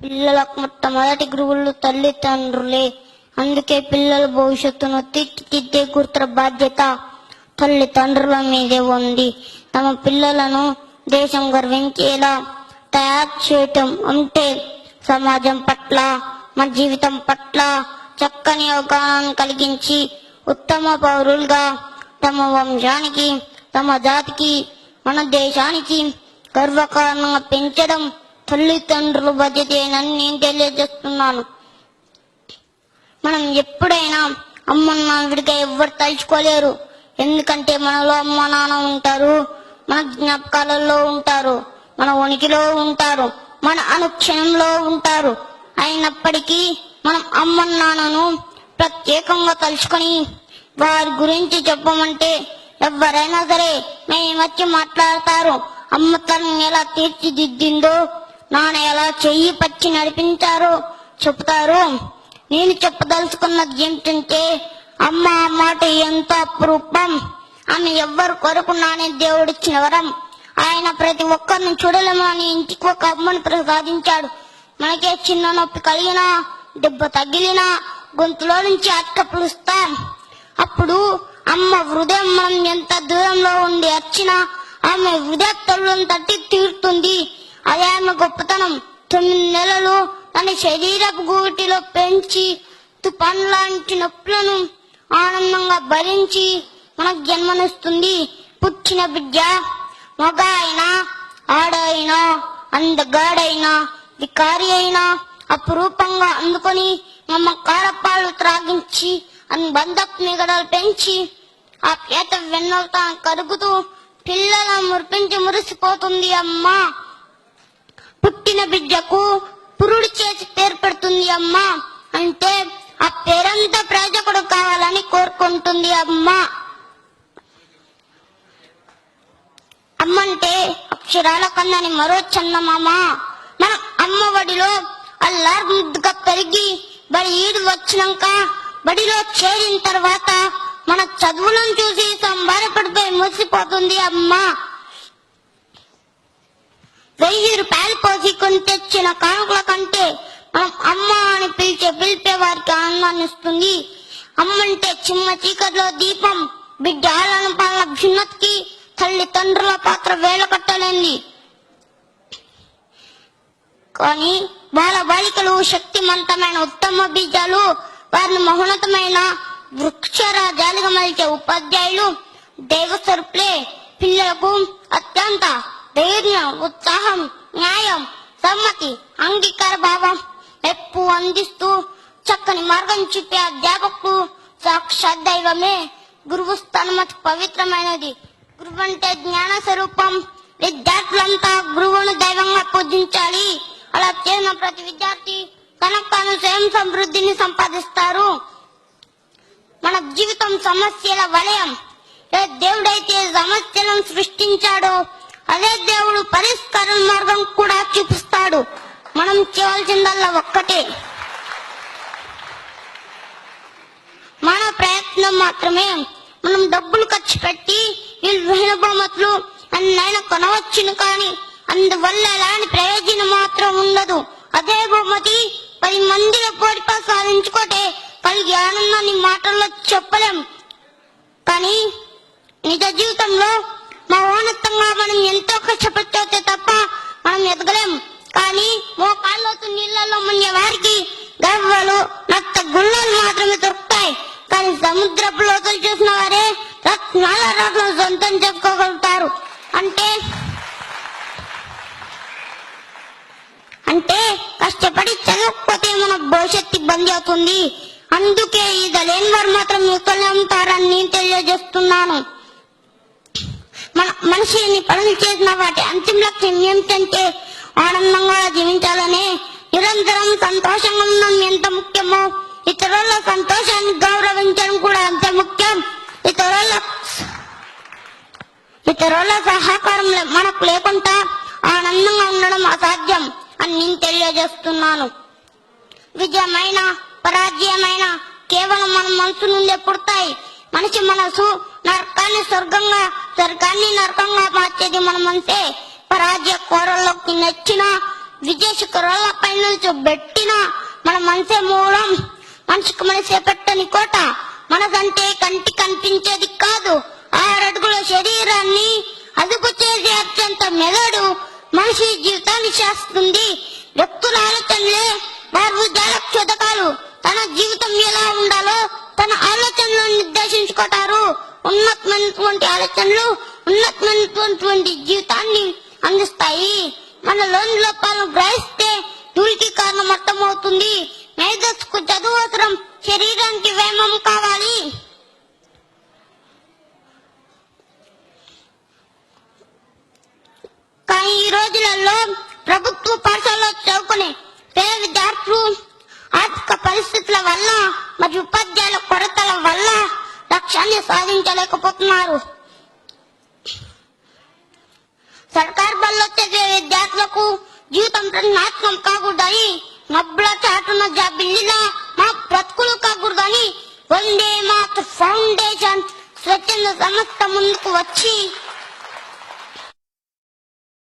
పిల్లలకు మొట్టమొదటి గురువులు తల్లిదండ్రులే. అందుకే పిల్లల భవిష్యత్తును తీర్చిదిద్దే గుర్తుల బాధ్యత తల్లిదండ్రుల మీదే ఉంది. తమ పిల్లలను దేశం గర్వించేలా తయారు చేయటం అంటే సమాజం పట్ల మన జీవితం పట్ల చక్కని అవగాహన కలిగించి ఉత్తమ పౌరులుగా తమ వంశానికి తమ జాతికి మన దేశానికి గర్వకారణంగా పెంచడం తల్లిదండ్రుల బాధ్యతేనని నేను తెలియజేస్తున్నాను? మనం ఎప్పుడైనా అమ్మ నాన్న విడిగా ఎవ్వరు తలుచుకోలేరు. ఎందుకంటే మనలో అమ్మ నాన్న ఉంటారు మన జ్ఞాపకాలలో ఉంటారు మన ఉనికిలో ఉంటారు మన అనుక్షణంలో ఉంటారు. అయినప్పటికీ మనం అమ్మ నాన్నను ప్రత్యేకంగా తలుచుకొని వారి గురించి చెప్పమంటే ఎవరైనా సరే మేమొచ్చి మాట్లాడతారు. అమ్మ తనని ఎలా తీర్చిదిద్దిందో నాన్న ఎలా చెయ్యి పచ్చి నడిపించారో చెప్తారు. నేను చెప్పదలుచుకున్నది ఏమిటంటే అమ్మ మాట ఎంత అపురూపం ఆమె ఎవ్వరు కొరకు నానే దేవుడిచ్చిన వరం. ఆయన ప్రతి ఒక్కరిని చూడలేమని ఇంటికి ఒక అమ్మను ప్రసాదించాడు. మనకే చిన్న నొప్పి కలిగినా దెబ్బ తగిలినా గొంతులో నుంచి అట్ట పిలుస్తాం. అప్పుడు అమ్మ హృదయం మనం ఎంత దూరంలో ఉండి వచ్చినా ఆమె హృదయ తల్లులను తట్టి తీరుతుంది. అదే ఆమె గొప్పతనం. తొమ్మిది నెలలు తన శరీరపు గూటిలో పెంచి తుఫాన్ లాంటి నొప్పులను ఆనందంగా భరించి మనకు జన్మనిస్తుంది. పుట్టిన బిడ్డ మగ అయినా ఆడ అయినా అందగాడైనా వికారి అయినా అపురూపంగా అందుకొని మమ్మకారపాలు త్రాగించి బంధపు మిగడలు పెంచి ఆ పేత వెన్నెలతో కరుగుతూ పిల్లల మురిపించి మురిసిపోతుంది అమ్మా. పుట్టిన బిడ్డకు పురుడు చేసి పేరు పెడుతుంది అమ్మ. అంటే ఆ పేరంతా ప్రయోజకుడు కావాలని కోరుకుంటుంది అమ్మ. అమ్మంటే అక్షరాల కన్నని మరో చందమామ. మన అమ్మ బడిలో అల్లారు ముద్దుగా పెరిగి బడి ఈడు వచ్చినాక బడిలో చేరిన తర్వాత మన చదువులను చూసి సంబారపడిపోయి మురిసిపోతుంది అమ్మ. వెయ్యి రూపాయలు పోసి కొని తెచ్చిన కానుకల కంటే మనం అమ్మ అని పిలిచే పిలిపే వారికి ఆనందాన్ని ఇస్తుంది. అమ్మంటే చిన్న చీకటిలో దీపం బిడ్డ ఆలన పాలన భిన్నతికి తల్లిదండ్రుల పాత్ర వేల కట్టలేంది కానీ బాల బాలికలు శక్తిమంతమైన ఉత్తమ బీజాలు వారిని మహోన్నతమైన వృక్షరాజాలుగా మలిచే ఉపాధ్యాయులు దేవస్వరూపులే పిల్లలకు అత్యంత ధైర్యం ఉత్సాహం న్యాయం సమ్మతి అంగీకార భావం ఎప్పు అందిస్తూ చక్కని మార్గం చూపే అధ్యాపకుడు సాక్షాత్ దైవమే. గురువు స్థానం అతి పవిత్రమైనది. గురువు అంటే జ్ఞాన స్వరూపం. విద్యార్థులంతా గురువును దైవంగా పూజించాలి. అలా చేసిన ప్రతి విద్యార్థి తనకు స్వయం సమృద్ధిని సంపాదిస్తారు. మన జీవితం సమస్యల వలయం. ఏ దేవుడైతే సమస్యలను సృష్టించాడో అదే దేవుడు పరిష్కార మార్గం కూడా చూపిస్తాడు. మనం చేయవలసిందల్లా ఒక్కటే. మన ప్రయత్నం మాత్రమే. మనం డబ్బులు ఖర్చు పెట్టి విలువైన బహుమతులు అన్నైనా కొనవచ్చును కానీ అందువల్ల ఎలాంటి ప్రయోజనం మాత్రం ఉండదు. అదే బహుమతి పది మందిలో పోటీ సాధించుకోటే కలిగే ఆనందాన్ని మాటల్లో చెప్పలేం. కానీ నిజ జీవితంలో మహోన్నతంగా మనం ఎంతో కష్టపడితే తప్ప మనం ఎదగలేం. కానీ మోకాళ్ళతో నీళ్ళలో మునిగే వారికి గవ్వలు నత్త గుళ్ళలు మాత్రమే దొరుకుతాయి. కానీ సముద్రపు లోతులు చూసిన వారే రత్నాల రత్నం సొంతం చెప్పుకోగలుగుతారు. అంటే అంటే కష్టపడి చదవకపోతే మన భవిష్యత్తు ఇబ్బంది అవుతుంది. అందుకే ఈ లేని వారు మాత్రం యువతలే ఉంటారని నేను తెలియజేస్తున్నాను. మన ఎన్ని పనులు చేసిన వాటి అంతిమ లక్ష్యం ఏమిటంటే ఆనందంగా జీవించాలని నిరంతరం సంతోషంగా ఉండడం ఎంత ముఖ్యమో ఇతరుల సంతోషాన్ని గౌరవించడం కూడా అంత ముఖ్యం. ఇతరుల ఇతరుల సహకారం మనకు లేకుండా ఆనందంగా ఉండడం అసాధ్యం అని నేను తెలియజేస్తున్నాను. విజయమైన పరాజయమైన కేవలం మన మనసు నుండే పుడతాయి. మనిషి మనసు నరకాన్ని స్వర్గంగా స్వర్గాన్ని నరకంగా మార్చేది మన మనసే పరాజయ కోరల్లోకి నచ్చిన విదేశీకురాల పై నుంచి పెట్టిన మన మనసే మూలం. మనిషికి మనసే పెట్టని కోట మనసంటే కంటి కనిపించేది కాదు. ఆరడుగుల శరీరాన్ని అదుపు చేసే అత్యంత మెదడు మనిషి జీవితాన్ని చేస్తుంది వ్యక్తుల ఆలోచనలే జాల క్షుదకాలు తన జీవితం ఎలా ఉండాలో తన ఆలోచనలను నిర్దేశించుకుంటారు. ఉన్నతమైనటువంటి ఆలోచనలు ఉన్నతమైనటువంటి జీవితాన్ని అందిస్తాయి. మన లోని లోపాలను గ్రహిస్తే దూరికి కారణం అర్థమవుతుంది. మేధస్సుకు చదువు అవసరం శరీరానికి వ్యాయామం కావాలి. కానీ ఈ రోజులలో ప్రభుత్వ పాఠశాలలో చదువుకునే పేద విద్యార్థులు ఆర్థిక పరిస్థితుల వల్ల మరి ఉపాధ్యాయుల కొరతల వల్ల లక్ష్యాన్ని సాధించలేకపోతున్నారు. సర్కార్ బల్లో చదివే విద్యార్థులకు జీవితం నాశనం కాకూడదని మబ్బుల చాటున జాబిల్లిలా మా బ్రతుకులు కాకూడదని వందే మాత ఫౌండేషన్ స్వచ్ఛంద సంస్థ ముందుకు వచ్చి